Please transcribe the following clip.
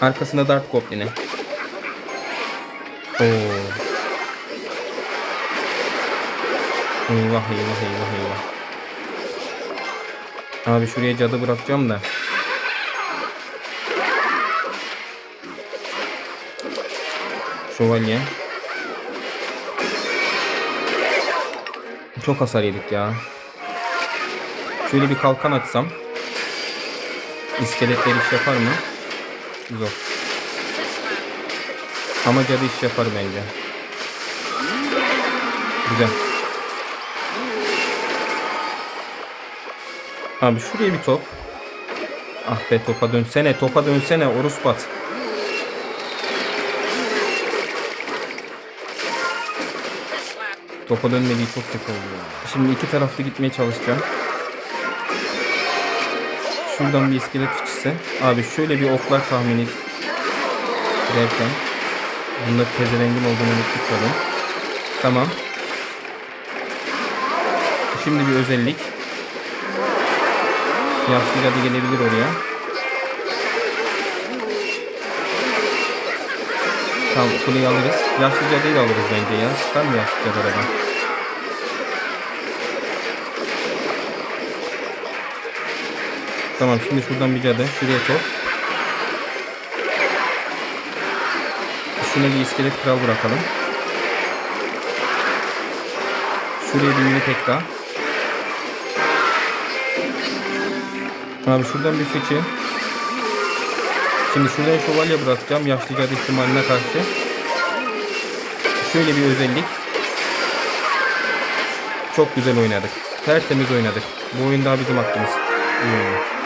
Arkasında Dart Goblin'i. Oo. Eyvah eyvah eyvah eyvah. Abi şuraya cadı bırakacağım da. Şövalye. Çok hasar yedik ya. Şöyle bir kalkan açsam. İskeletler iş yapar mı? Zor. Ama cadı iş yapar bence. Güzel. Abi şuraya bir top. Ah be topa dönsene topa dönsene orospat. Topa dönmediği çok kötü oldu. Şimdi iki taraflı gitmeye çalışacağım. Şuradan bir iskelet fıçısı. Abi şöyle bir oklar tahmini derken. Bunda pezevengin olduğunu unuttuk Tamam. Şimdi bir özellik. Yaşlı cadı gelebilir oraya. Tamam kuleyi alırız. Yaşlı cadıyı da alırız bence ya. Çıkar mı yaşlı cadı aradan? Tamam şimdi şuradan bir cadı. Şuraya top. Üstüne bir iskelet kral bırakalım. Şuraya bir mini daha. Abi şuradan bir fıçı. Şimdi şuradan şövalye bırakacağım yaşlı cadı ihtimaline karşı. Şöyle bir özellik. Çok güzel oynadık. Tertemiz oynadık. Bu oyun daha bizim hakkımız. İyi oyun.